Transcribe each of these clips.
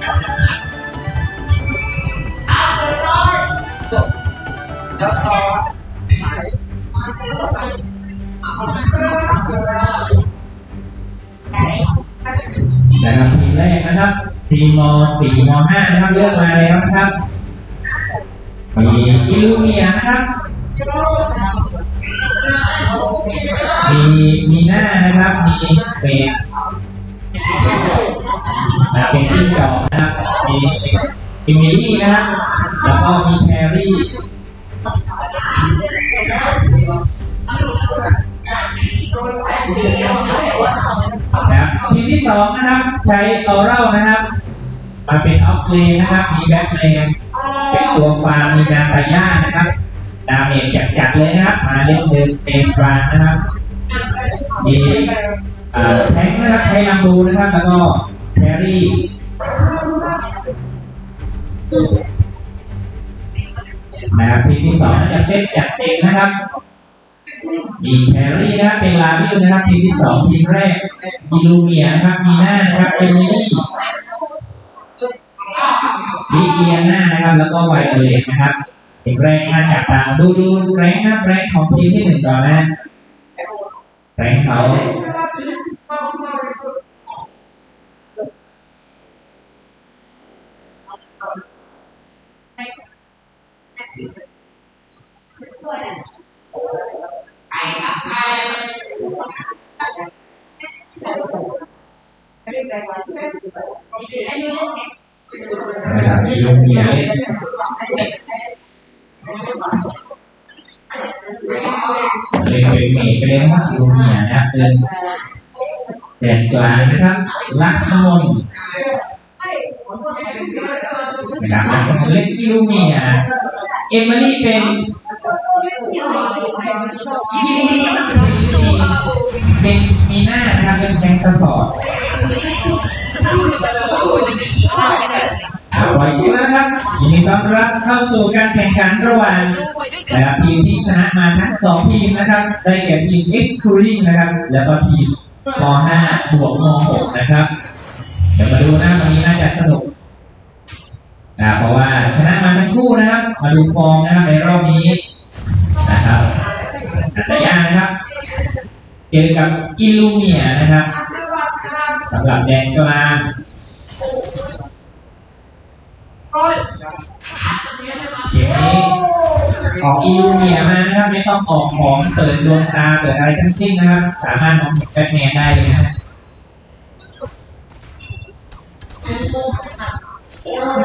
แล้วต่อขยมาเท่าหร่เาเพิ่มเวลานะครับทีมแรกนะครับทีมม .4 มานะครับเลือกมาแล้วนะครับมีอิลูเมียนะครับ มิลี่นะแล้วก็มีแครี่นะครับทีที่สองนะครับใช้ออรัลนะครับมาเป็นออฟเลนนะครับ มีแบ็คเลนเป็นตัวฟาร์มมีนาตาย่านะครับดาเมจจัดๆเลยนะครับ มาเล่นเดินเต็มกลางนะครับมีเอ่อแทงนะครับใช้ลัมบูนะครับ แล้วก็แครี่ นะครับทีมที่สองจะเซตจัดเต็มนะครับ มีแครี่นะเป็นลาวิลนะครับทีมที่สองทีมแรกมีลูเมียนะครับมีหน้านะครับเป็นมินี่มีเอียหน้านะครับ แล้วก็ไวโอเลตนะครับทีมแรกมาจากทางดูดูแรงนะแรงของทีมที่หนึ่งก่อนนะแรงเขา นะครับมีลูเมียเล่นเล่นเป็นเมย์ไปเลยนะครับลูเมียนะเป็นแดนกลางนะครับลักษมนนะครับลักษมเล่นลูเมียเอมิลี่เป็นเป็นมีหน้านะครับเป็นแทงสปอร์ตอ่าปล่อยคิวแล้วนะครับ ยินดีต้อนรับเข้าสู่การแข่งขันระหว่างนะครับทีมที่ชนะมาทั้งสองทีมนะครับ ได้แก่ทีม X c o o l i n g นะครับ แล้วก็ทีมม .5 บวกม .6 นะครับ เดี๋ยวมาดูนะวันนี้น่าจะสนุกนะเพราะว่าชนะมาทั้งคู่นะครับ มาดูฟอร์มนะครับในรอบนี้นะครับนัตยานะครับ เจอกับอิลูเมียนะครับสำหรับแดนกลาง เกมนี้ออกอิลูเมียมานะครับไม่ต้องออกของเปิดดวงตาเปิดอะไรทั้งสิ้นนะครับสามารถมองเห็นแบทแมนได้เลยนะครับ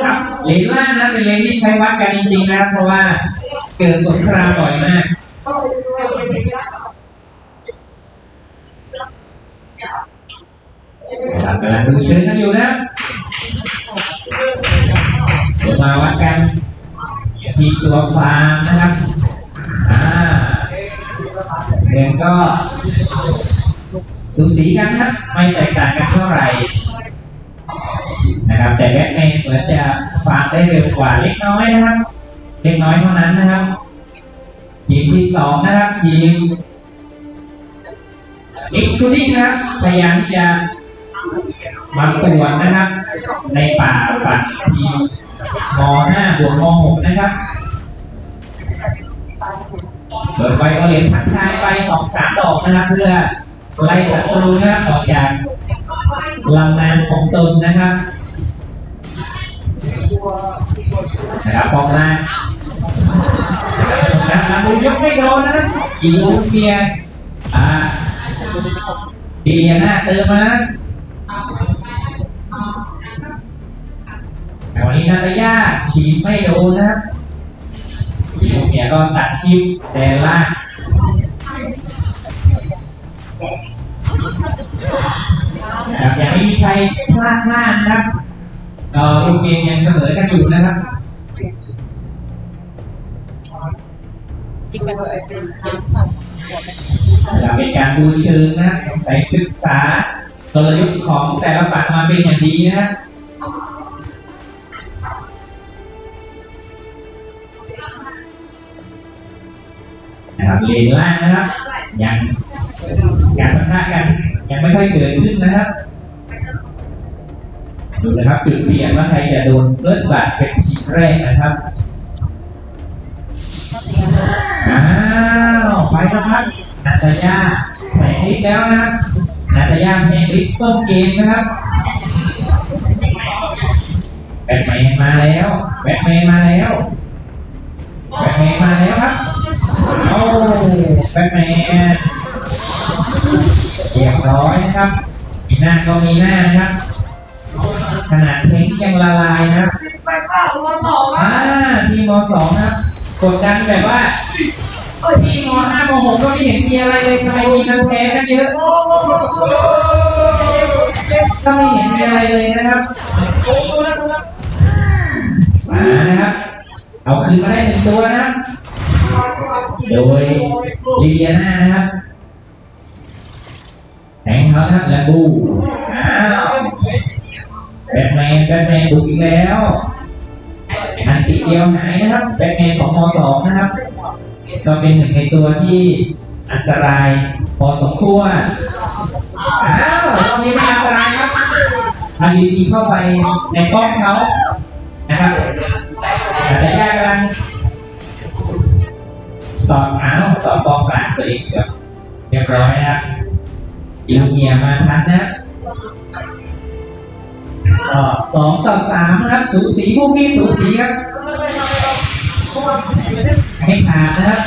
ครับเลนล่างนะเป็นเลนที่ใช้วัดกันจริงๆนะครับเพราะว่าเกิดสงครามบ่อยมากครับกำลังดูเชิงกันอยู่นะ มาวัดกันทีตัวฟาร์มนะครับ อ่าเรียนก็สูสีกันนะครับ ไม่แตกต่างกันเท่าไหร่นะครับ แต่แบ็คแมนเหมือนจะฟาร์มได้เร็วกว่าเล็กน้อยนะครับ เล็กน้อยเท่านั้นนะครับ ทีมที่สองนะครับทีม X c o o l i n g นะครับพยายามที่จะ มาตรวจนะครับ ในป่าฝั่งทีมม .5 บวกม .6 นะครับ เปิดไฟก็เลยทักทายไปสองสามดอกนะครับ เพื่อไล่ศัตรูนะครับออกจากลำน้ำของตนนะครับนะครับปองล่างนะครับลำนูยกไม่โดนนะครับอีลูเฟียอ่าเบียร์หน้าเติมมานะ แต่วันนี้นาตาย่าฉีดไม่โดนนะครับทีมเนี่ยก็ตัดชิปแดนล่างนะครับยังไม่มีใครพลาดพลาดนะครับเอ่อลูกเกมยังเสมอกันอยู่นะครับติ๊กไปเลยจะเป็นการดูเชิงนะครับสงสัยศึกษา กลยุทธ์ของแต่ละฝั่งมาเป็นอย่างดีนะนะครับเลนล่างนะครับยังการปะทะกัน ยังไม่ค่อยเกิดขึ้นนะครับดูนะครับจุดเปลี่ยนว่าใครจะโดนเฟิร์สบัตเป็นทีแรกนะครับอ้าวไปนะครับนาตาย่าแผงลิฟต์แล้วนะครับ นาตาย่าแผงลิฟต์ต้นเกมนะครับแบทแมนมาแล้วแบทแมนมาแล้วแบทแมนมาแล้วครับโอ้แบทแมนเรียบร้อยนะครับมีหน้าก็มีหน้านะครับขนาดเทงยังละลายนะครับไปป้าตัวสองอ่าทีมสองนะครับกดดันแบบว่า ทีมห้าโมหกก็ไม่เห็นมีอะไรเลยทำไมมีมันแพ้กันเยอะก็ไม่เห็นมีอะไรเลยนะครับมานะครับเอาคืนมาได้หนึ่งตัวนะโดยลีเลียนานะครับแทงเขานะครับแล้วบูอ้าวแบทแมนแบทแมนบุกอีกแล้วอันติเดียวหายนะครับแบทแมนของมสองนะครับ ก็เป็นหนึ่งในตัวที่อันตรายพอสมควรอ้าวตอนนี้ไม่อันตรายครับทางดีๆเข้าไปในป้อมเขานะครับอาจจะยากกำลังสอบอ้าวสอบป้องกันตัวเองจะเรียบร้อยนะครับอิลูเมียมาทันนะสองต่อสามนะครับ สูสีพวกนี้สูสีครับ ให้ผ่านนะครับ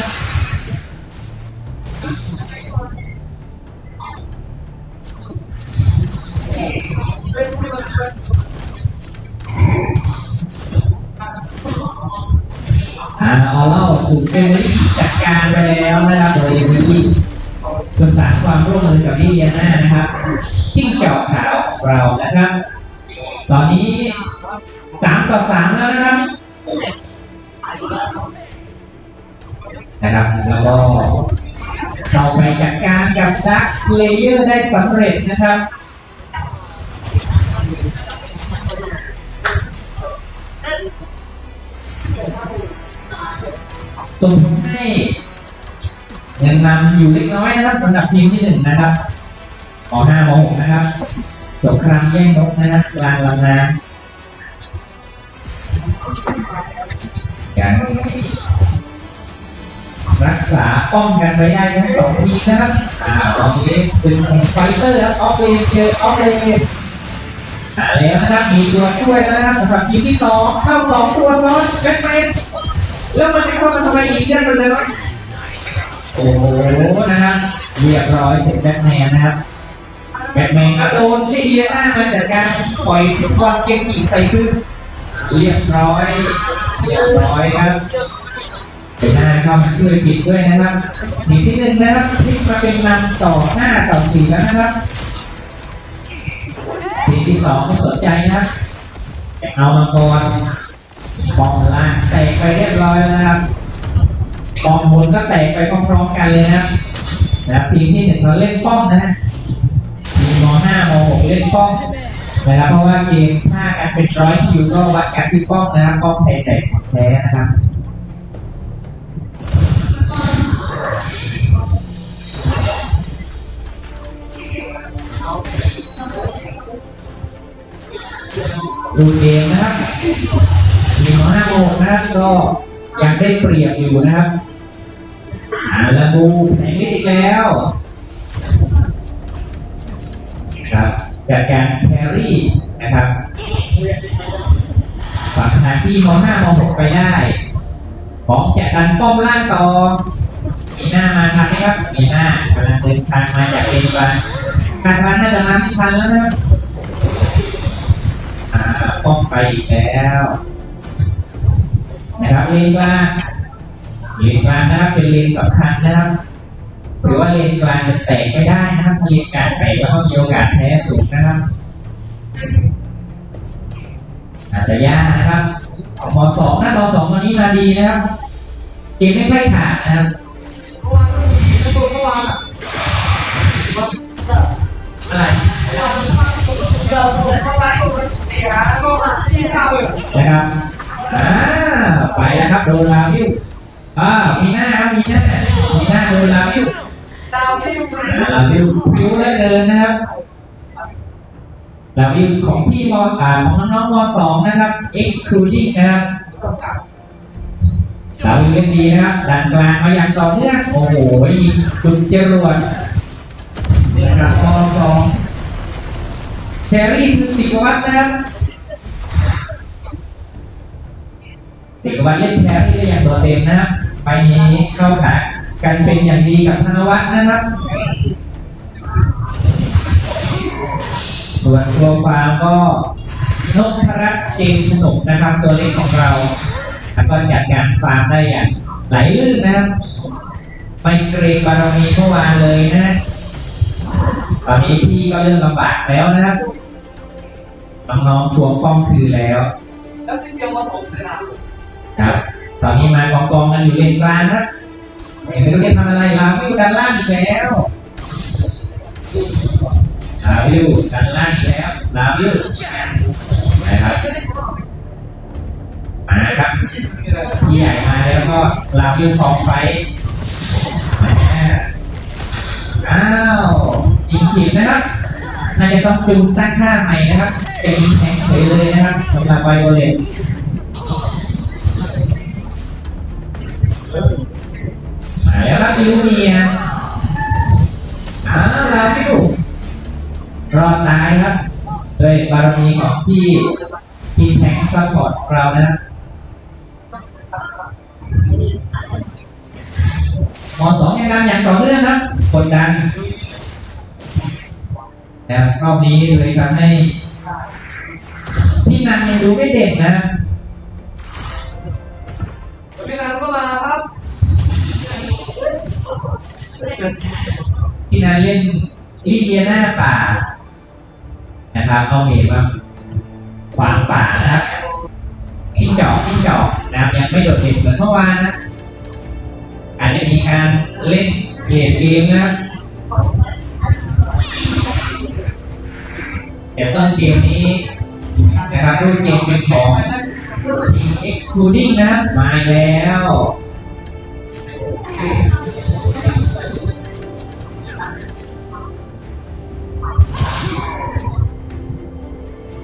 อ่าออเล่าถูกเป็นวิธีจัดการไปแล้วนะครับโดยวิธีประสานความร่วมมือกับพี่เลียนานะครับทิ้งเจาขาวของเรานะครับ ตอนนี้สามต่อสามแล้วนะครับ ก็เราไปจัดการกับดักเลเยอร์ได้สำเร็จนะครับส่งผลให้ยังนำอยู่เล็กน้อยนะครับสำหรับทีมที่หนึ่งนะครับมห้ามหกนะครับสงครามแย่งนกนะครับกลางลำน้ำการ รักษาป้องกันไว้ได้ทั้งสองทีนะครับอ่าตอนนี้เป็นไฟเตอร์ครับออฟเลนเจอออฟเลนอ่าแล้วนะครับมีตัวช่วยนะครับสำหรับทีมที่สองเข้าสองตัวซ้อนแบทแมนแล้วมันจะเข้ามาทำไมอีกเรื่องเลยวะโอ้โหนะครับเรียบร้อยเสร็จแบทแมนนะครับแบทแมนก็โดนลิเลียน่ามาจากการปล่อยฟุตบอลเกมกี่ใส่ขึ้นเรียบร้อยเรียบร้อยครับ นหน้าเข้ามาช่วยกิดด้วยนะครับทีที่หนึ่งนะครับพลิกมาเป็นนำต่อห้าต่อสี่แล้วนะครับทีที่สองไม่สนใจนะเอามาก่อนบอลล่างแตกไปเรียบร้อยแล้วนะครับบอลบนก็แตกไปพร้อมๆกันเลยนะครับนะครับทีมที่หนึ่งเราเล่นป้อมนะฮะทีมมห้ามหกเล่นป้อมนะครับเพราะว่าเกมถ้ากันเป็นร้อยคิวก็วัดกันที่ป้อมนะครับป้อมแพ้แตกของแท้นะครับ ดูเกมนะครับทีมห้าโมงนะครับก็ยังได้เปรียบอยู่นะครับอ่าล้วดูแผงนี้อีกแล้วครับจากการแครี่นะครับฝากทาที่มห้ามหกไปได้ของจะดันป้อมล่างต่อ มีหน้ามาทันไหมครับ มีหน้ากำลังเดินทางมาจากเอ็นบันคาดว่าน่าจะมาไม่ทันแล้วนะ ครับอ่าป้อมไปอีกแล้วนะครับเลนกลางเลนกลางนะครับเป็นเลนสำคัญนะครับหรือว่าเลนกลางจะแตกไม่ได้นะครับถ้าเลนกลางแตกแล้วก็มีโอกาสแพ้สูงนะครับอาจจะยากนะครับมสองนะมสองวันนี้มาดีนะครับเกมไม่ค่อยขาดนะครับอะไร นะครับอ่าไปแล้วครับ โดนลาวิวอ่ามีหน้าครับมีหน้ามีหน้าโดนลาวิวดาวที่อยู่ลาวิววิวแล้วเดินนะครับลาวิวของพี่มอ่าของน้องมสองนะครับ excluding นะครับดาวยิงเล่นดีนะครับดันกลางมาอย่างต่อเนื่องโอ้โหยิงจุดจรวดนะครับพอสอง แครี่คือสิกวัตรนะครับสิกวัตรเล่นแครี่ได้อย่างโดดเด่นนะครับไปนี้เข้าขากันเป็นอย่างดีกับธนวัฒน์นะครับ ส่วนตัวฟาร์ก็นพรัตน์เจนสนุกนะครับ ตัวเล็กของเราแล้วก็จัดการฟาร์มได้อย่างไหลลื่นนะครับไม่เกรงบารมีเมื่อวานเลยนะ ตอนนี้พี่ก็เริ่มลำบากแล้วนะครับ น้องๆทวงป้อมคืนแล้วแล้วที่เตรียมมาผมเลยนะครับ ตอนนี้มากองกองๆกันอยู่เลนกลางครับไม่รู้จะทำอะไรลาวิวด้านล่างอีกแล้วลาวิวด้านล่างอีกแล้วลาวิวนะครับมาครับพี่ใหญ่มาแล้วก็ลาวิวของไฟมาอ้าวอีกทีนะครับน่าจะต้องจูงตั้งค่าใหม่นะครับ เป็นแข่งเฉยเลยนะครับสำหรับไวโอเลตมาแล้วครับยูเมียอ้าวลาฟิวรอดตายครับด้วยบารมีของพี่พี่แทงซัพพอร์ตเรานะครับมอสองยังดันอย่างต่อเนื่องครับกดดันแต่รอบนี้เลยทำให้ นันยังดูไม่เด่นนะพี่นันก็มาครับพี่นันเล่นลิเดียหน้าป่า นะครับเอาเมว่าขวางป่านะครับที่เจาะที่เจาะนะครับยังไม่โดดเด่นเหมือนเมื่อวานนะอาจจะมีการเล่นเปลี่ยนเกมนะครับแต่ต้นเกมนี้ นะครับรูปเกมเป็นของทีม excluding นะครับมาแล้ว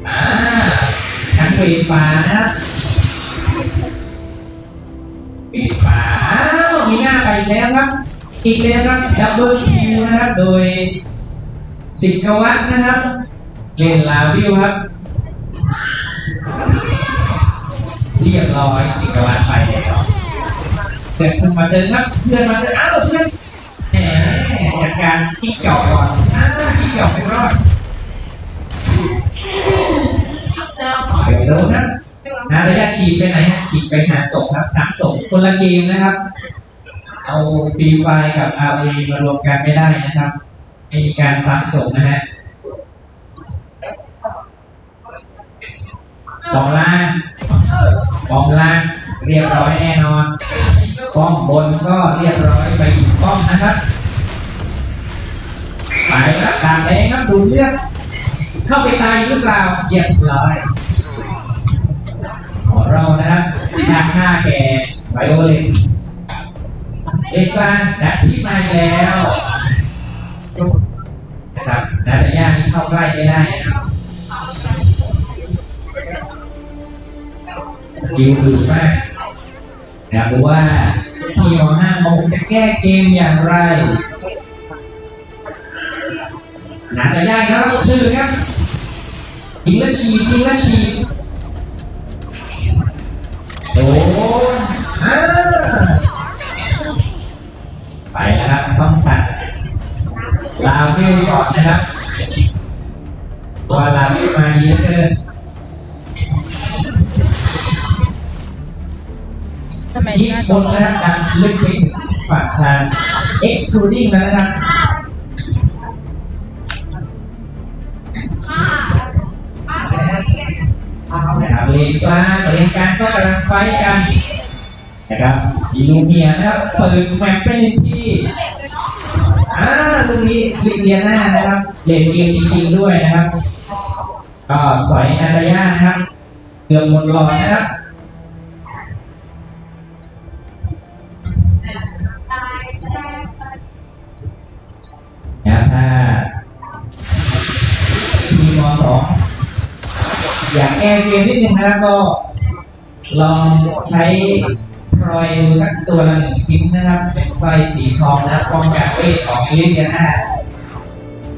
อ่าทั้งปีป่านะปีป่าอ้ามีหน้าไปอีกแล้วครับ อีกแล้วครับดับเบิลคิวนะครับ โดยสิกวัตนะครับ เล่นลาวิวครับ เรียบร้อยสิกวัตไปแล้วเพื่อนเพิ่งมาเดินครับเพื่อนมาเดินอ้าวเพื่อนแหมจัดการที่เจาะก่อนอ้าวที่เจาะไม่รอดเดี๋ยวนะนะระยะฉีดไปไหนฉีดไปหาศพครับสามศพคนละเกมนะครับ เอาฟรีไฟกับ RV มารวมกันไม่ได้นะครับไม่มีการซ้ำศพนะฮะกองล่าง กองล่างเรียบร้อยแน่นอนป้อมบนก็เรียบร้อยไปอีกป้อมนะครับไปครับดาบแดงครับดูเลือดเข้าไปตายหรือเปล่าเรียบร้อยของเรานะครับทางหน้าแก่ไวโอเลนเอกลางดัดที่มาแล้วนะครับดัดย่างนี้เข้าใกล้ไม่ได้นะครับ สกิลดูมากนะครับว่าทีมห้าโมงจะแก้เกมอย่างไรนัดแต่ยางครับชื่อครับยิงและฉีดยิงและฉีดโอ้ยอ่าไปนะครับต้องตัดลาวิวก่อนนะครับตัวลาวิวมาเยอะเกิน ทำไมที่หน้าบจอนะครับดันลึกไปถึงฝั่งทาง excluding แล้วนะครับนะครับเลนกลางเลนกลางก็กำลังไฟกันนะครับอีลูเมียนะครับเปิดแมปไปหนึ่งที่อ่าตรงนี้ลิเมียน้านะครับเล่นเกมจริงๆด้วยนะครับก็สอยนาตาย่านะครับเกือบหมดหลอดนะครับ อยากแก้เกมนิดนึงนะครับก็ลองใช้ทพลอยดูสักตัวละหนึ่งชิ้นนะครับ เป็นสร้อยสีทองนะป้องกันเวทของลิเลียนา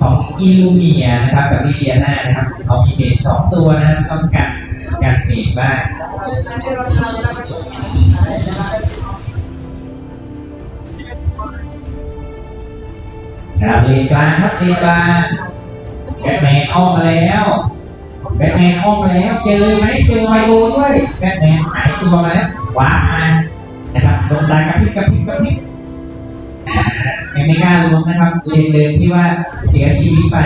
ของอิลูเมียนะครับกับลิเลียนานะครับเขามีเบสสองตัวนะครับต้องกันกันเบสบ้างครับเลนกลางครับเลนกลางแบทแมนออมมาแล้ว แบทแมนอ้อมแล้วเจอไหมเจอไมโอด้วยแบทแมนหายตัวมาแล้ววามานะครับลงตากระพริบกระพริบกระพริบยังไม่กล้าลงนะครับเลนเดิมที่ว่าเสียชีวิตไป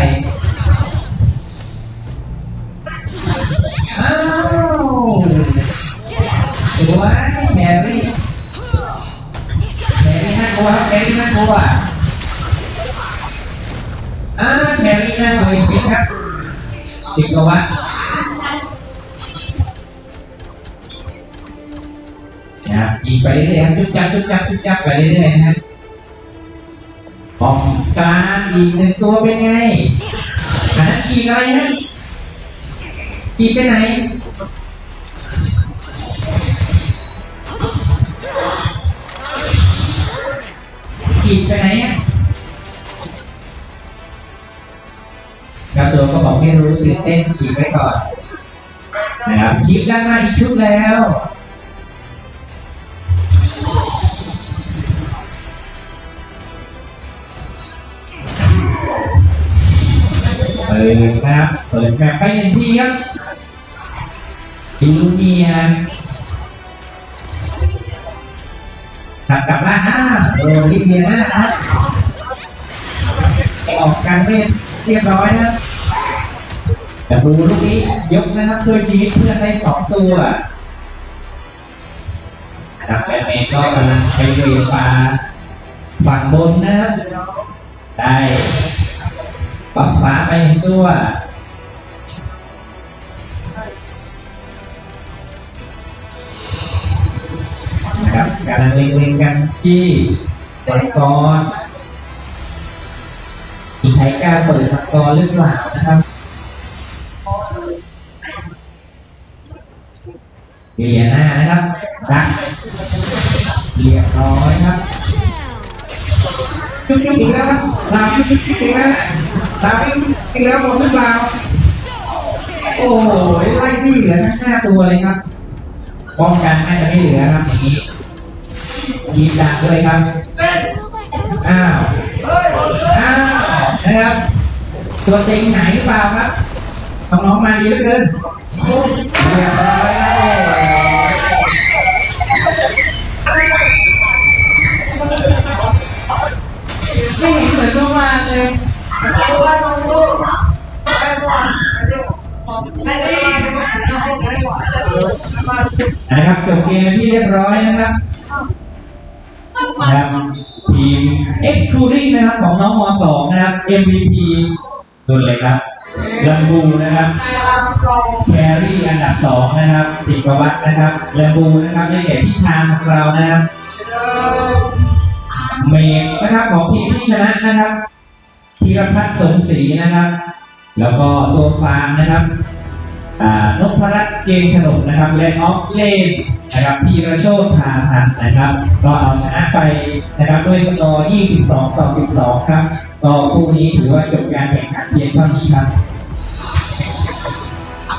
อ้าวสวยแฮรี่แฮรี่น่ากลัวครับแฮรี่น่ากลัวอ่าแฮรี่น่ากลัวจริงครับ สิบกว่าวัตต์นะยิงไปเรื่อยๆครับจุดจับจุดจับจุดจับไปเรื่อยๆนะฮะป้องกันอีกหนึ่งตัวเป็นไงอันนั้นฉีกอะไรนะจีบไปไหนจีบไปไหนอะ ตัวก็บอกไม่รู้ตื่นเต้นฉีบไปก่อนนะครับจีบด้านหน้าอีกชุดแล้วเปิดนะครับเปิดแบบไปหนึ่งทีครับอิลูเมียกลับกลับมาห้าโอ้ลิเมียนะครับออกการเวทเรียบร้อยนะครับ แต่ดูลูกนี้ยกนะครับช่วยชีวิตเพื่อนได้สองตัวนะครับแบทแมนก็กำลังไปเรียฟ้าฝั่งบนนะครับได้ปรับฟ้าไปหนึ่งตัวนะครับกำลังเล็งๆกันที่มังกรมีใครกล้าเปิดมังกรหรือเปล่านะครับ เกลี่ยหน้านะครับรักเรียบร้อยครับจุดจุดอีกแล้วครับลาจุดจุดอีกแล้วลาอีกแล้วหมดหรือเปล่าโอ้โหไล่ที่เหลือทั้งห้าตัวเลยครับป้องกันน่าจะไม่เหลือครับอย่างนี้ยีบดักเลยครับอ้าวอ้าวนะครับ ตัวเต็งไหนหรือเปล่าครับน้องๆมาดีเหลือเกินเรียบร้อยแล้ว ไม่เห็นเหมือนเมื่อวานเลยนะครับจบเกมที่เรียบร้อยนะครับนะครับทีม excluding นะครับของน้องม .2 นะครับ MVP ดุลเลยครับลัมบูนะครับแครี่อันดับ2นะครับสิกวัตนะครับลัมบูนะครับได้แก่พี่ทามของเรานะครับ เมกนะครับของทีมที่ชนะนะครับธีรพัฒน์สมศรีนะครับ แล้วก็ตัวฟาร์มนะครับอ่านพรัตน์เกงขนมนะครับและออฟเลนนะครับพีระโชตพาพันนะครับ ก็เอาชนะไปนะครับด้วยสกอร์ 22 ต่อ 12 ครับ ก็คู่นี้ถือว่าจบการแข่งขันเพียงเท่านี้ครับ